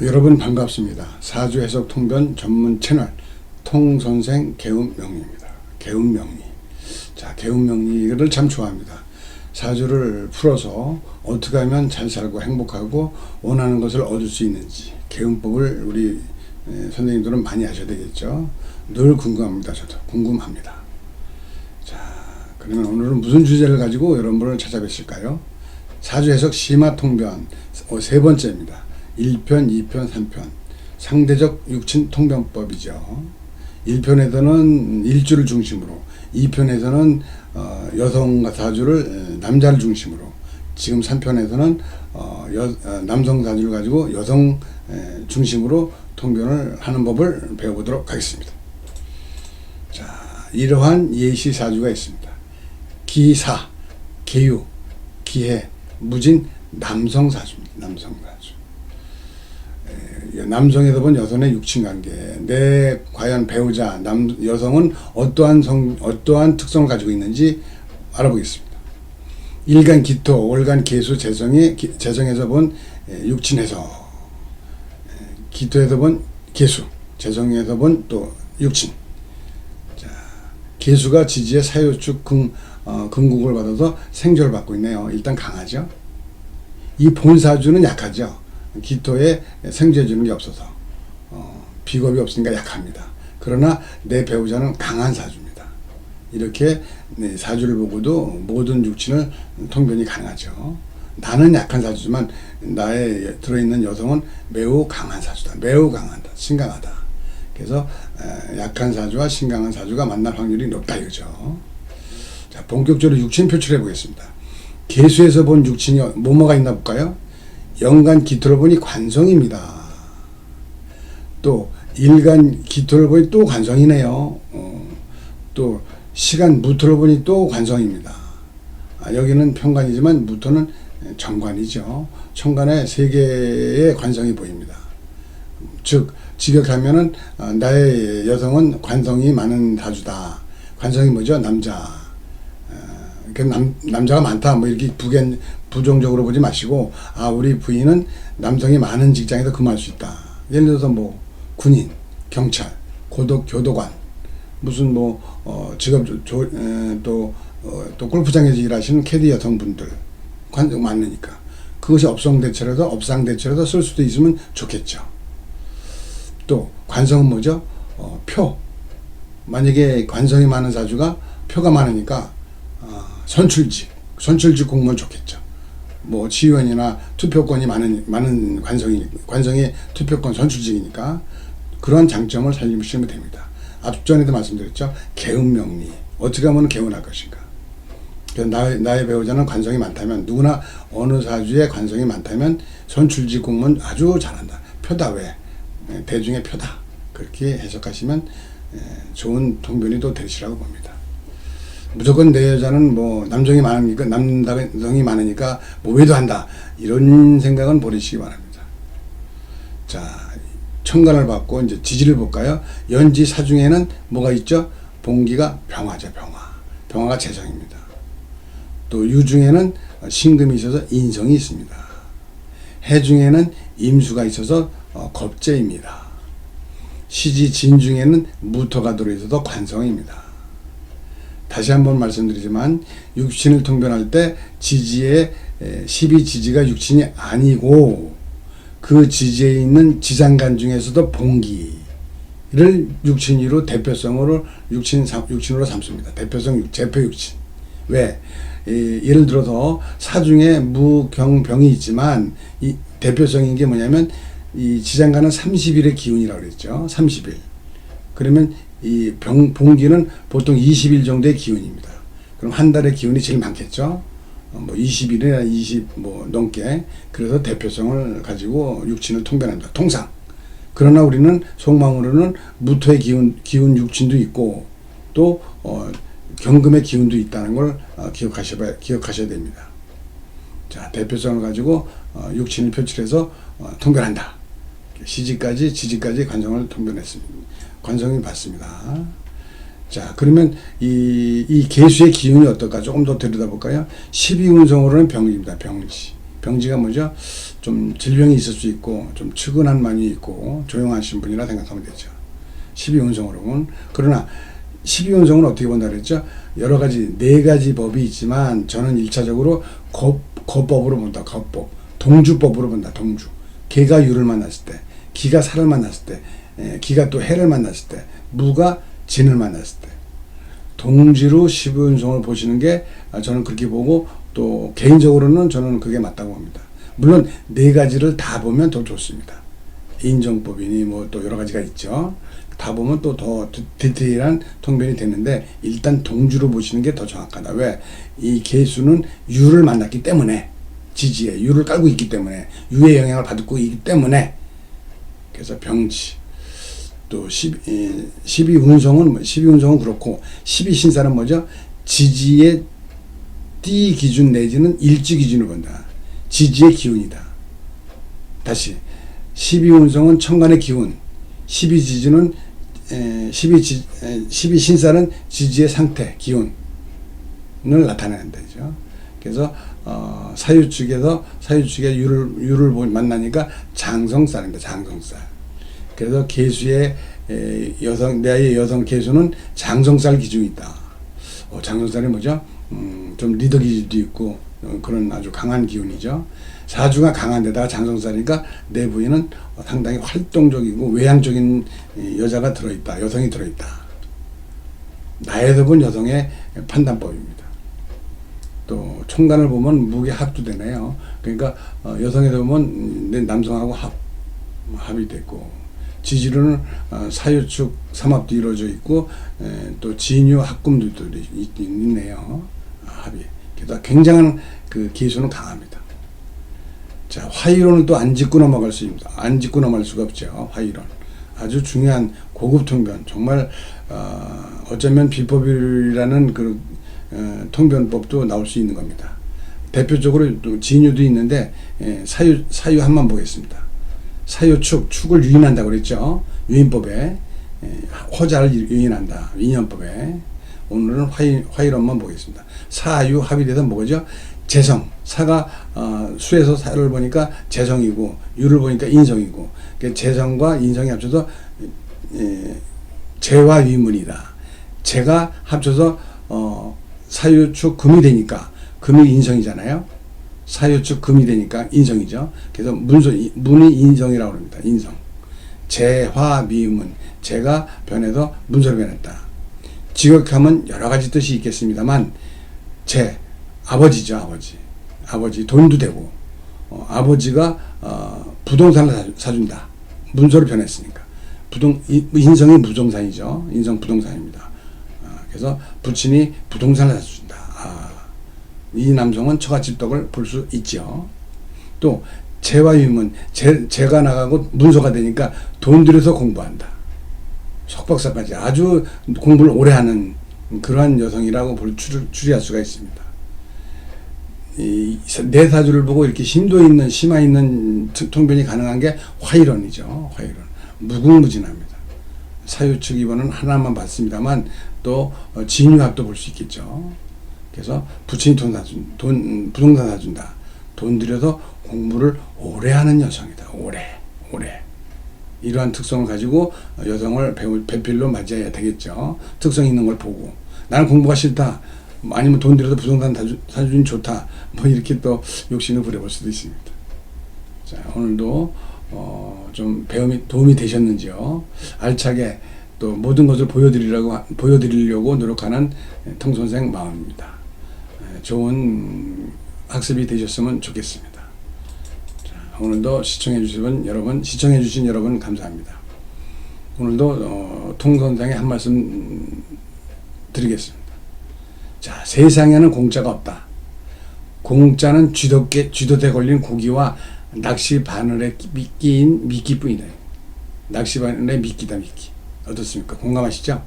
여러분 반갑습니다. 사주 해석 통변 전문 채널 통선생 개운명리입니다. 개운명리. 자, 개운명리를 참 좋아합니다. 사주를 풀어서 어떻게 하면 잘 살고 행복하고 원하는 것을 얻을 수 있는지 개운법을 우리 에, 선생님들은 많이 하셔야 되겠죠. 늘 궁금합니다. 저도 궁금합니다. 자, 그러면 오늘은 무슨 주제를 가지고 여러분을 찾아뵀을까요? 사주 해석 심화 통변 어, 세 번째입니다. 1편, 2편, 3편. 상대적 육친 통변법이죠. 1편에서는 일주를 중심으로, 2편에서는 어, 여성 사주를 에, 남자를 중심으로, 지금 3편에서는 어, 여, 어, 남성 사주를 가지고 여성 에, 중심으로 통변을 하는 법을 배워보도록 하겠습니다. 자, 이러한 예시 사주가 있습니다. 기사, 계유, 기해, 무진, 남성 사주입니다. 남성 사주. 에, 남성에서 본 여성의 육친 관계. 내 과연 배우자 남 여성은 어떠한 성 어떠한 특성을 가지고 있는지 알아보겠습니다. 일간 기토, 월간 계수, 재성이 기- 재성에서 본 에, 육친 해석. 에, 기토에서 본 계수, 재성에서 본 또 육친. 개수가 지지의 사유축 금, 어, 금국을 받아서 생존을 받고 있네요. 일단 강하죠. 이 본사주는 약하죠. 기토에 생존해 주는 게 없어서 어, 비겁이 없으니까 약합니다. 그러나 내 배우자는 강한 사주입니다. 이렇게 네, 사주를 보고도 모든 육친을 통변이 가능하죠. 나는 약한 사주지만 나의 들어있는 여성은 매우 강한 사주다. 매우 강하다. 신강하다. 그래서 에, 약한 사주와 신강한 사주가 만날 확률이 높다 이거죠. 자, 본격적으로 육친 표출해 보겠습니다. 개수에서 본 육친이 뭐뭐가 있나 볼까요? 연간 기토를 보니 관성입니다. 또 일간 기토를 보니 또 관성이네요. 어, 또 시간 무토를 보니 또 관성입니다. 아, 여기는 평관이지만 무토는 정관이죠. 천간에 세 개의 관성이 보입니다. 즉 직역하면은 어, 나의 여성은 관성이 많은 사주다. 관성이 뭐죠? 남자. 어, 그 남, 남자가 많다. 뭐 이렇게 부견 부정적으로 보지 마시고 아 우리 부인은 남성이 많은 직장에서 근무할 수 있다. 예를 들어서 뭐 군인, 경찰, 고독 교도관 무슨 뭐 어, 직업 조, 조, 에, 또, 어, 또 골프장에서 일하시는 캐디 여성분들 관성 많으니까 그것이 업성 대체라도 업상 대체라도 쓸 수도 있으면 좋겠죠. 또 관성은 뭐죠? 어, 표. 만약에 관성이 많은 사주가 표가 많으니까 어, 선출직, 선출직 공무원 좋겠죠. 뭐 지원이나 투표권이 많은 많은 관성이 관성의 투표권 선출직이니까 그런 장점을 살리시면 됩니다. 앞전에도 말씀드렸죠. 개운명리 어떻게 하면 개운할 것인가. 나의, 나의 배우자는 관성이 많다면 누구나 어느 사주에 관성이 많다면 선출직 공무원 아주 잘한다. 표다 왜? 에, 대중의 표다. 그렇게 해석하시면 에, 좋은 통변이 또 되시라고 봅니다. 무조건 내 여자는 뭐 남성이 많으니까 남성이 많으니까 뭐 외도한다 이런 생각은 버리시기 바랍니다. 자 천간을 받고 이제 지지를 볼까요? 연지 사중에는 뭐가 있죠? 봉기가 병화죠 병화. 병화가 재성입니다. 또 유중에는 신금이 있어서 인성이 있습니다. 해중에는 임수가 있어서 어, 겁재입니다. 시지 진중에는 무토가 들어있어서 관성입니다. 다시 한번 말씀드리지만 육신을 통변할 때 지지의 12 지지가 육신이 아니고 그 지지에 있는 지장간 중에서도 봉기를 육신으로 대표성으로 육신 육신으로 삼습니다. 대표성 육- 대표 육신. 왜? 이, 예를 들어서 사중에 무경병이 있지만 이 대표성인 게 뭐냐면 이 지장간은 30일의 기운이라고 그랬죠. 30일. 그러면 이 병, 봉기는 보통 20일 정도의 기운입니다. 그럼 한 달의 기운이 제일 많겠죠. 어, 뭐 20일이나 20 뭐 넘게 그래서 대표성을 가지고 육친을 통변합니다. 통상. 그러나 우리는 속망으로는 무토의 기운 기운 육친도 있고 또 어, 경금의 기운도 있다는 걸 어, 기억하셔야 기억하셔야 됩니다. 자 대표성을 가지고 어, 육친을 표출해서 어, 통변한다. 시지까지 지지까지 관성을 통변했습니다. 관성이 받습니다. 자 그러면 이, 이 개수의 기운이 어떨까 조금 더 들여다볼까요? 12운성으로는 병입니다. 병지. 병지가 뭐죠? 좀 질병이 있을 수 있고 좀 측은한 마음이 있고 조용하신 분이라 생각하면 되죠. 12운성으로 보면 그러나 12운성은 어떻게 본다 그랬죠? 여러 가지 네 가지 법이 있지만 저는 일차적으로 거, 거법으로 본다. 거법. 동주법으로 본다. 동주. 개가 유를 만났을 때, 기가 살을 만났을 때, 에, 기가 또 해를 만났을 때, 무가 진을 만났을 때. 동지로 12운성을 보시는 게 아, 저는 그렇게 보고 또 개인적으로는 저는 그게 맞다고 봅니다. 물론 네 가지를 다 보면 더 좋습니다. 인정법이니 뭐 또 여러 가지가 있죠. 다 보면 또 더 디테일한 통변이 되는데 일단 동주로 보시는 게 더 정확하다. 왜? 이 개수는 유를 만났기 때문에 지지에 유를 깔고 있기 때문에 유의 영향을 받고 있기 때문에 그래서 병지 또 12, 12운성은 12운성은 그렇고 12신사는 뭐죠? 지지의 띠 기준 내지는 일지 기준을 본다. 지지의 기운이다. 다시 12운성은 천간의 기운, 12지지는 12지, 12신사는 지지의 상태, 기운을 나타내는 데죠. 그래서 어, 사유축에서 사유축에 유를 유를 보- 만나니까 장성살입니다. 장성살. 그래서 개수의 에, 여성 내의 여성 개수는 장성살 기준이 있다. 어, 장성살이 뭐죠? 음, 좀 리더 기질도 있고 어, 그런 아주 강한 기운이죠. 사주가 강한 데다가 장성살이니까 내 부인은 어, 상당히 활동적이고 외향적인 이, 여자가 들어있다. 여성이 들어있다. 나에서 본 여성의 판단법입니다. 또 총간을 보면 무게 합도 되네요. 그러니까 어, 여성에서 보면 남성하고 합 합이 됐고 지지로는 어, 사유축 삼합도 이루어져 있고 에, 또 진유 합금도 있- 있네요. 아, 합이. 게다가 굉장한 그 기수는 강합니다. 자 화이론은 또 안 짚고 넘어갈 수 있습니다. 안 짚고 넘어갈 수가 없죠. 화이론. 아주 중요한 고급 통변. 정말 어, 어쩌면 비법이라는 그 어, 통변법도 나올 수 있는 겁니다. 대표적으로 또 진유도 있는데 예, 사유 사유 한번 보겠습니다. 사유축 축을 유인한다고 그랬죠. 유인법에 예, 허자를 유인한다. 인연법에 오늘은 화이 화이론만 보겠습니다. 사유 합의돼서 뭐죠? 재성 사가 어, 수에서 사를 보니까 재성이고 유를 보니까 인성이고 그 재성과 인성이 합쳐서 예, 재와 위문이다. 재가 합쳐서 어, 사유축 금이 되니까 금이 인성이잖아요. 사유축 금이 되니까 인성이죠. 그래서 문서 문이 인성이라고 합니다. 인성. 재화 미문 재가 변해서 문서로 변했다. 지극하면 여러 가지 뜻이 있겠습니다만 재 아버지죠 아버지 아버지 돈도 되고 어, 아버지가 어, 부동산을 사준다 문서로 변했으니까 부동 이- 인성이 부동산이죠 인성 부동산입니다 아, 그래서 부친이 부동산을 사준다 아, 이 남성은 처갓집 덕을 볼 수 있죠 또 재와 유문 재, 재가 나가고 문서가 되니까 돈 들여서 공부한다 석박사까지 아주 공부를 오래 하는 그러한 여성이라고 볼 추리, 추리할 수가 있습니다. 이내 사주를 보고 이렇게 심도 있는 심화 있는 트- 통변이 가능한 게 화이론이죠. 화이론 무궁무진합니다. 사유축 이번은 하나만 봤습니다만 또 어, 진유합도 볼 수 있겠죠. 그래서 부친이 돈 사준 돈 음, 부동산 사준다. 돈 들여서 공부를 오래 하는 여성이다. 오래 오래. 이러한 특성을 가지고 여성을 배울 배필로 맞이해야 되겠죠. 특성 있는 걸 보고 나는 공부가 싫다. 아니면 돈 들여서 부동산 사주- 사주니 좋다. 뭐 이렇게 또 욕심을 부려볼 수도 있습니다. 자 오늘도 어, 좀 배움이 도움이 되셨는지요? 알차게 또 모든 것을 보여드리려고 하- 보여드리려고 노력하는 통선생 마음입니다. 에, 좋은 학습이 되셨으면 좋겠습니다. 오늘도 시청해 주신 여러분, 시청해 주신 여러분 감사합니다. 오늘도 어, 통선생의 한 말씀 드리겠습니다. 자, 세상에는 공짜가 없다. 공짜는 쥐도께 쥐도대 걸린 고기와 낚시 바늘에 끼- 미끼인 미끼뿐이다. 낚시 바늘에 미끼다 미끼. 어떻습니까? 공감하시죠?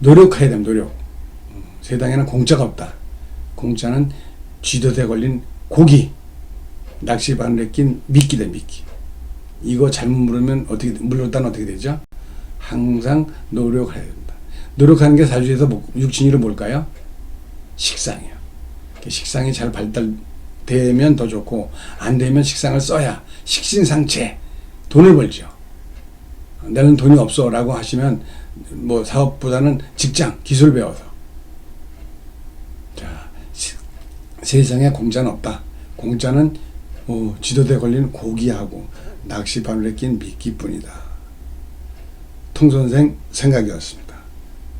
노력해야 됩니다. 노력. 음, 세상에는 공짜가 없다. 공짜는 쥐도대 걸린 고기. 낚시 바늘에 낀 미끼다 미끼. 이거 잘못 물으면 어떻게 물었다는 어떻게 되죠? 항상 노력해야 된다. 노력하는 게 사주에서 뭐- 육신이로 뭘까요? 식상이요. 그 식상이 잘 발달되어 되면 더 좋고 안 되면 식상을 써야 식신상체 돈을 벌죠. 나는 돈이 없어라고 하시면 뭐 사업보다는 직장 기술 배워서 자 시- 세상에 공짜는 없다. 공짜는 뭐 지도대 걸린 고기하고 낚시 바늘에 낀 미끼뿐이다. 통선생 생각이었습니다.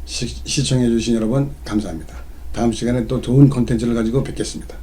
시, 시청해주신 여러분 감사합니다. 다음 시간에 또 좋은 컨텐츠를 가지고 뵙겠습니다.